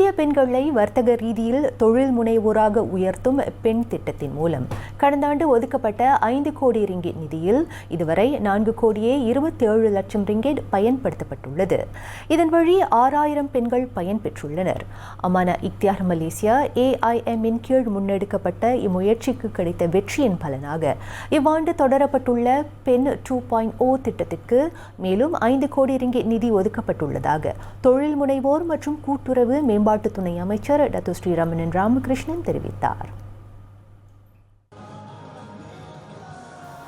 இந்திய பெண்களை வர்த்தக ரீதியில் தொழில் முனைவோராக உயர்த்தும் பெண் திட்டத்தின் மூலம் கடந்த ஆண்டு ஒதுக்கப்பட்ட ஐந்து கோடி ரிங்கெட் நிதியில் இதுவரை நான்கு கோடியே இருபத்தி ஏழு லட்சம் ரிங்கெட் பயன்படுத்தப்பட்டுள்ளது. இதன் வழி ஆறாயிரம் பெண்கள் பயன்பெற்றுள்ளனர் அமானா இக்தியார் மலேசியா ஏஐஎம்மின் கீழ் முன்னெடுக்கப்பட்ட இம்முயற்சிக்கு கிடைத்த வெற்றியின் பலனாக இவ்வாண்டு தொடரப்பட்டுள்ள பெண் டூ பாயிண்ட் ஓ திட்டத்திற்கு மேலும் ஐந்து கோடி ரிங்கெட் நிதி ஒதுக்கப்பட்டுள்ளதாக தொழில் முனைவோர் மற்றும் கூட்டுறவு மேம்பாடு மேம்பாட்டு துணை அமைச்சர் டத்து ஸ்ரீரமணன் ராமகிருஷ்ணன் தெரிவித்தார்.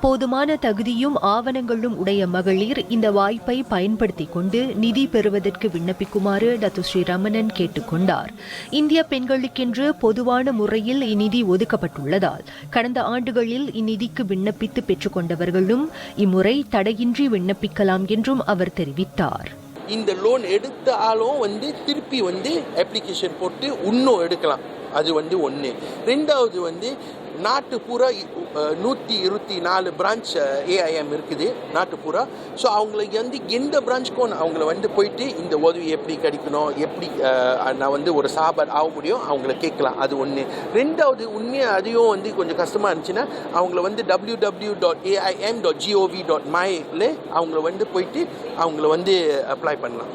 போதுமான தகுதியும் ஆவணங்களும் உடைய மகளிர் இந்த வாய்ப்பை பயன்படுத்திக் கொண்டு நிதி பெறுவதற்கு விண்ணப்பிக்குமாறு டத்து ஸ்ரீரமணன் கேட்டுக்கொண்டார். இந்திய பெண்களுக்கென்று பொதுவான முறையில் இந்நிதி ஒதுக்கப்பட்டுள்ளதால் கடந்த ஆண்டுகளில் இந்நிதிக்கு விண்ணப்பித்து பெற்றுக்கொண்டவர்களும் இம்முறை தடையின்றி விண்ணப்பிக்கலாம் என்றும் அவர் தெரிவித்தார். இந்த லோன் எடுத்த ஆளும் வந்து திருப்பி வந்து அப்ளிகேஷன் போட்டு இன்னும் எடுக்கலாம். அது வந்து ஒன்று ரெண்டாவது வந்து நாட்டு பூரா நூற்றி இருபத்தி நாலு பிரான்ச் ஏஐஎம் இருக்குது நாட்டு பூரா ஸோ அவங்களுக்கு வந்து எந்த பிரான்ச்சுக்கும் அவங்கள வந்து போயிட்டு இந்த உதவி எப்படி கிடைக்கணும் எப்படி நான் வந்து ஒரு சாபர் ஆக முடியும் அவங்கள கேட்கலாம். அது ஒன்று ரெண்டாவது உண்மையாக அதையும் வந்து கொஞ்சம் கஷ்டமாக இருந்துச்சுன்னா அவங்கள வந்து W W dot AIM dot GOV dot மைல அவங்கள வந்து போயிட்டு அவங்கள வந்து அப்ளை பண்ணலாம்.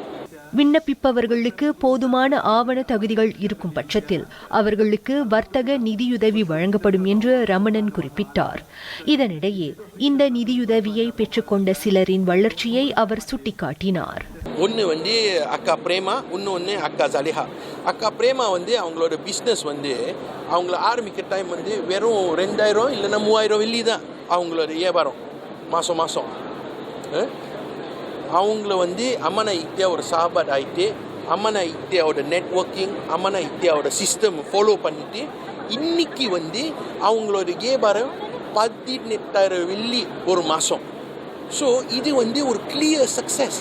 விண்ணப்பிப்பவர்களுக்கு போதுமான ஆவண தகுதிகள் இருக்கும் பட்சத்தில் அவர்களுக்கு வர்த்தக நிதியுதவி வழங்கப்படும் என்று ரமணன் குறிப்பிட்டார். இதனிடையே இந்த நிதியுதவியை பெற்றுக்கொண்ட சிலரின் வளர்ச்சியை அவர் சுட்டிக்காட்டினார். ஒன்று வந்து அக்கா பிரேமா இன்னொன்று அக்கா சலிஹா. அக்கா பிரேமா வந்து அவங்களோட பிஸ்னஸ் வந்து அவங்கள ஆரம்பிக்கிற டைம் வந்து வெறும் ரெண்டாயிரம் இல்லைன்னா மூவாயிரம் வெள்ளி தான் அவங்களோட வியாபாரம். மாதம் மாதம் அவங்கள வந்து அம்மனை இத்தியா சாபாட் ஆகிட்டு அம்மனை இத்தியாவோட நெட்ஒர்க்கிங் அம்மனை இத்தியாவோட சிஸ்டம் ஃபாலோ பண்ணிட்டு இன்னைக்கு வந்து அவங்களோட வியாபாரம் பதினெட்டாயிரம் வெள்ளி ஒரு மாதம் ஸோ இது வந்து ஒரு கிளியர் சக்ஸஸ்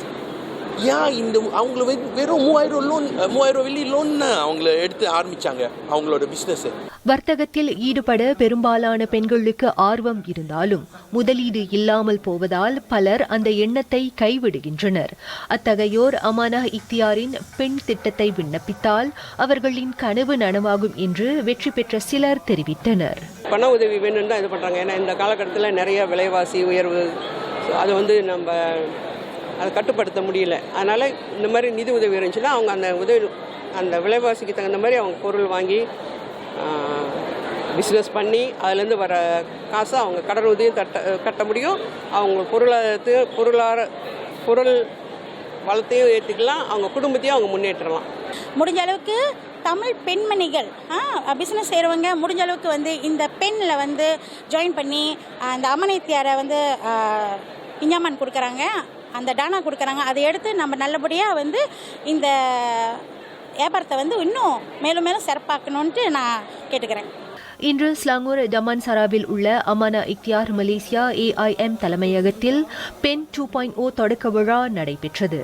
ஏன் இந்த அவங்கள வெறும் மூவாயிரம் லோன் மூவாயிரம் வெள்ளி லோன் அவங்கள எடுத்து ஆரம்பிச்சாங்க அவங்களோட பிஸ்னஸ் வர்த்தகத்தில் ஈடுபட பெரும்பாலான பெண்களுக்கு ஆர்வம் இருந்தாலும் முதலீடு இல்லாமல் போவதால் பலர் அந்த எண்ணத்தை கைவிடுகின்றனர். அத்தகையோர் அமானா இக்தியாரின் பெண் திட்டத்தை விண்ணப்பித்தால் அவர்களின் கனவு நனவாகும் என்று வெற்றி பெற்ற சிலர் தெரிவித்தனர். பண உதவி வேணும்னு தான் இது பண்ணுறாங்க ஏன்னா இந்த காலகட்டத்தில் நிறைய விலைவாசி உயர்வு அது வந்து நம்ம அதை கட்டுப்படுத்த முடியல. அதனால் இந்த மாதிரி நிதி உதவி இருந்துச்சுன்னா அவங்க அந்த உதவி அந்த விலைவாசிக்கு தகுந்த மாதிரி அவங்க பொருள் வாங்கி பிஸ்னஸ் பண்ணி அதுலேருந்து வர காசை அவங்க கடன் உதவியும் தட்ட கட்ட முடியும். அவங்க பொருளாதாரத்தையும் பொருளாதார பொருள் வளத்தையும் ஏற்றிக்கலாம் அவங்க குடும்பத்தையும் அவங்க முன்னேற்றலாம். முடிஞ்ச அளவுக்கு தமிழ் பெண்மணிகள் பிஸ்னஸ் செய்கிறவங்க முடிஞ்ச அளவுக்கு வந்து இந்த பெண்ணில் வந்து ஜாயின் பண்ணி அந்த அமனைத்தியாரை வந்து இஞ்சாமான் கொடுக்குறாங்க. அந்த டானா கொடுக்குறாங்க. அதை எடுத்து நம்ம நல்லபடியாக வந்து இந்த வியாபாரத்தை வந்து இன்னும் மேலும் மேலும் சிறப்பாக்கணுன்ட்டு நான் கேட்டுக்கிறேன். இன்று ஸ்லாங்கூர் டமான் சராவில் உள்ள அமானா இக்தியார் மலேசியா ஏஐஎம் தலைமையகத்தில் பென் டூ பாயிண்ட் ஓ தொடக்க விழா நடைபெற்றது.